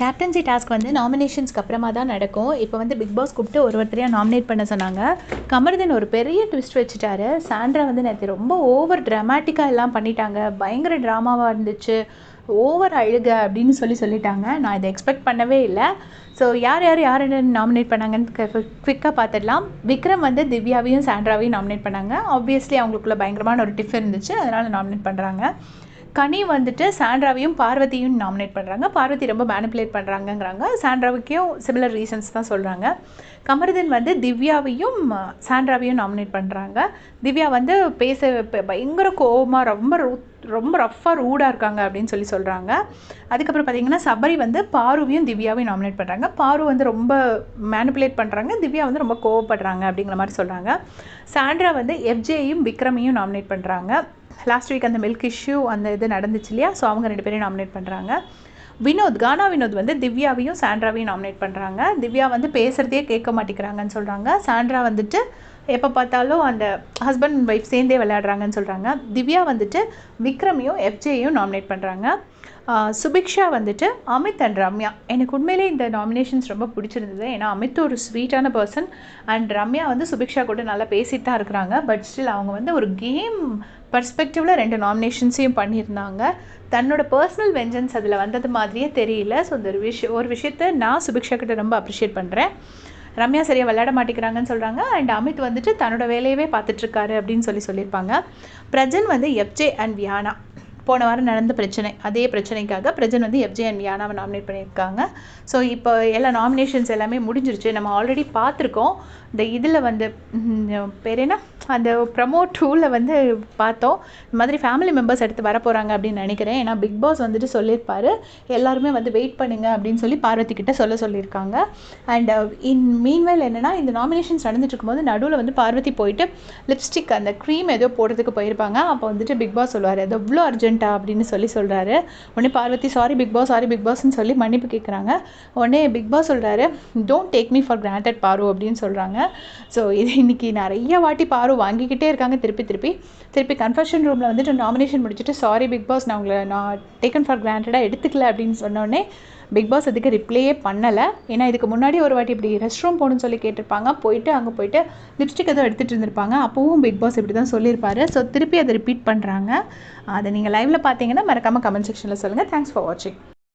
Captaincy task வந்து நாமினேஷன்ஸ்க்கு அப்புறமா தான் நடக்கும். இப்போ வந்து பிக் பாஸ் கூப்பிட்டு ஒரு ஒருத்தரையாக நாமினேட் பண்ண சொன்னாங்க. கமர்தன் ஒரு பெரிய ட்விஸ்ட் வச்சுட்டாரு. சாண்ட்ரா வந்து நேற்று ரொம்ப ஓவர் ட்ராமாட்டிக்காக எல்லாம் பண்ணிட்டாங்க. பயங்கர ட்ராமாவாக இருந்துச்சு. ஓவர் அழுக அப்படின்னு சொல்லி சொல்லிட்டாங்க. நான் இதை எக்ஸ்பெக்ட் பண்ணவே இல்லை. ஸோ யார் யார் யார் என்ன நாமினேட் பண்ணாங்கன்னு குவிக்காக பார்த்துடலாம் விக்ரம் வந்து திவ்யாவையும் சாண்ட்ராவையும் நாமினேட் பண்ணாங்க. ஆப்வியஸ்லி அவங்களுக்குள்ள பயங்கரமான ஒரு டிஃப் இருந்துச்சு. அதனால் நாமினேட் பண்ணுறாங்க கனி வந்துட்டு சாண்ட்ராவையும் பார்வதியும் நாமினேட் பண்ணுறாங்க பார்வதி ரொம்ப மேனிப்புலேட் பண்ணுறாங்கங்கிறாங்க சாண்ட்ராவுக்கும் சிமிலர் ரீசன்ஸ் தான் சொல்கிறாங்க கமருதன் வந்து திவ்யாவையும் சாண்ட்ராவையும் நாமினேட் பண்ணுறாங்க திவ்யா வந்து பேச பயங்கர கோவமாக ரொம்ப ரொம்ப ரஃப்பாக ரூடாக இருக்காங்க அப்படின்னு சொல்லி சொல்கிறாங்க அதுக்கப்புறம் பார்த்தீங்கன்னா சபரி வந்து பாருவையும் திவ்யாவையும் நாமினேட் பண்ணுறாங்க பாரு வந்து ரொம்ப மேனிப்புலேட் பண்ணுறாங்க திவ்யா வந்து ரொம்ப கோவப்படுறாங்க அப்படிங்கிற மாதிரி சொல்கிறாங்க சாண்ட்ரா வந்து எஃப்ஜேயும் விக்ரமையும் நாமினேட் பண்ணுறாங்க லாஸ்ட் வீக் அந்த மில்க் இஷ்யூ அந்த இது நடந்துச்சு இல்லையா? ஸோ அவங்க ரெண்டு பேரையும் நாமினேட் பண்ணுறாங்க வினோத் கானா வினோத் வந்து திவ்யாவையும் சாண்ட்ராவையும் நாமினேட் பண்ணுறாங்க திவ்யா வந்து பேசுகிறதே கேட்க மாட்டேங்கிறாங்கன்னு சொல்கிறாங்க சாண்ட்ரா வந்துட்டு எப்போ பார்த்தாலும் அந்த ஹஸ்பண்ட் அண்ட் ஒய்ஃப் சேர்ந்தே விளையாடுறாங்கன்னு சொல்கிறாங்க திவ்யா வந்துட்டு விக்ரமையும் எஃப்ஜேயும் நாமினேட் பண்ணுறாங்க சுபிக்ஷா வந்துட்டு அமித் அண்ட் ரம்யா. எனக்கு உண்மையிலே இந்த நாமினேஷன்ஸ் ரொம்ப பிடிச்சிருந்தது. ஏன்னா அமித் ஒரு ஸ்வீட்டான பர்சன் அண்ட் ரம்யா வந்து சுபிக்ஷா கூட நல்லா பேசிட்டு தான் இருக்கிறாங்க. பட் ஸ்டில் அவங்க வந்து ஒரு கேம் பர்ஸ்பெக்டிவில் ரெண்டு நாமினேஷன்ஸையும் பண்ணியிருந்தாங்க. தன்னோட பர்சனல் வெஞ்சன்ஸ் அதில் வந்தது மாதிரியே தெரியல. ஸோ இந்த ஒரு விஷயம் ஒரு விஷயத்தை நான் சுபிக்ஷா கிட்ட ரொம்ப அப்ரிஷியேட் பண்ணுறேன் ரம்யா சரியாக விளையாட மாட்டேங்கிறாங்கன்னு சொல்கிறாங்க அண்ட் அமித் வந்துட்டு தன்னோட வேலையவே பார்த்துட்ருக்காரு அப்படின்னு சொல்லி சொல்லியிருப்பாங்க. பிரஜன் வந்து எஃப்ஜே அண்ட் வியானா போன வாரம் நடந்த பிரச்சனை அதே பிரச்சனைக்காக பிரஜன் வந்து எஃப்ஜே யானாவை நாமினேட் பண்ணியிருக்காங்க. ஸோ இப்போ எல்லா நாமினேஷன்ஸ் எல்லாமே முடிஞ்சிருச்சு. நம்ம ஆல்ரெடி பார்த்துருக்கோம். இந்த இதில் வந்து பேர் என்ன? அந்த ப்ரமோ டூவில் வந்து பார்த்தோம். இந்த மாதிரி ஃபேமிலி மெம்பர்ஸ் எடுத்து வர போகிறாங்க அப்படின்னு நினைக்கிறேன். ஏன்னா பிக் பாஸ் வந்துட்டு சொல்லியிருப்பாரு. எல்லாருமே வந்து வெயிட் பண்ணுங்க அப்படின்னு சொல்லி பார்வதி கிட்ட சொல்ல சொல்லியிருக்காங்க. அண்ட் இன் மீன்வேல் என்னென்னா இந்த நாமினேஷன்ஸ் நடந்துட்டு இருக்கும்போது நடுவில் வந்து பார்வதி போயிட்டு லிப்ஸ்டிக் அந்த க்ரீம் ஏதோ போடுறதுக்கு போயிருப்பாங்க. அப்போ வந்துட்டு பிக் பாஸ் சொல்லுவார் அது எவ்வளோ ஸ்டூடெண்ட்டா அப்படின்னு சொல்லி சொல்கிறாரு உடனே Parvathi sorry Bigg Boss sorry Bigg பாஸ்ன்னு சொல்லி மன்னிப்பு கேட்குறாங்க உடனே பிக் பாஸ் சொல்கிறாரு don't take me for granted பாரு அப்படின்னு சொல்கிறாங்க ஸோ இது இன்னைக்கு நிறைய வாட்டி பாரு வாங்கிக்கிட்டே இருக்காங்க திருப்பி திருப்பி. திருப்பி கன்ஃபெஷன் ரூமில் வந்துட்டு நாமினேஷன் முடிச்சுட்டு சாரி பிக் பாஸ் நான் உங்களை நான் டேக்கன் ஃபார் கிராண்டடாக எடுத்துக்கல அப்படின்னு சொன்னோடனே பிக் பாஸ் இதுக்கு ரிப்ளையே பண்ணலை. ஏன்னா இதுக்கு முன்னாடி ஒரு வாட்டி இப்படி ரெஸ்ட் ரூம் போகணும்னு சொல்லி கேட்டிருப்பாங்க. போயிட்டு அங்கே போயிட்டு லிப்ஸ்டிக் ஏதோ எடுத்துகிட்டு இருந்திருப்பாங்க. அப்போவும் பிக் பாஸ் இப்படி தான் சொல்லியிருப்பாரு. ஸோ திருப்பி அதை ரிப்பீட் பண்ணுறாங்க அதை நீங்கள் லைவில் பார்த்தீங்கன்னா மறக்காமல் கமெண்ட் செக்ஷனில் சொல்லுங்கள் தேங்க்ஸ் ஃபார் வாட்சிங்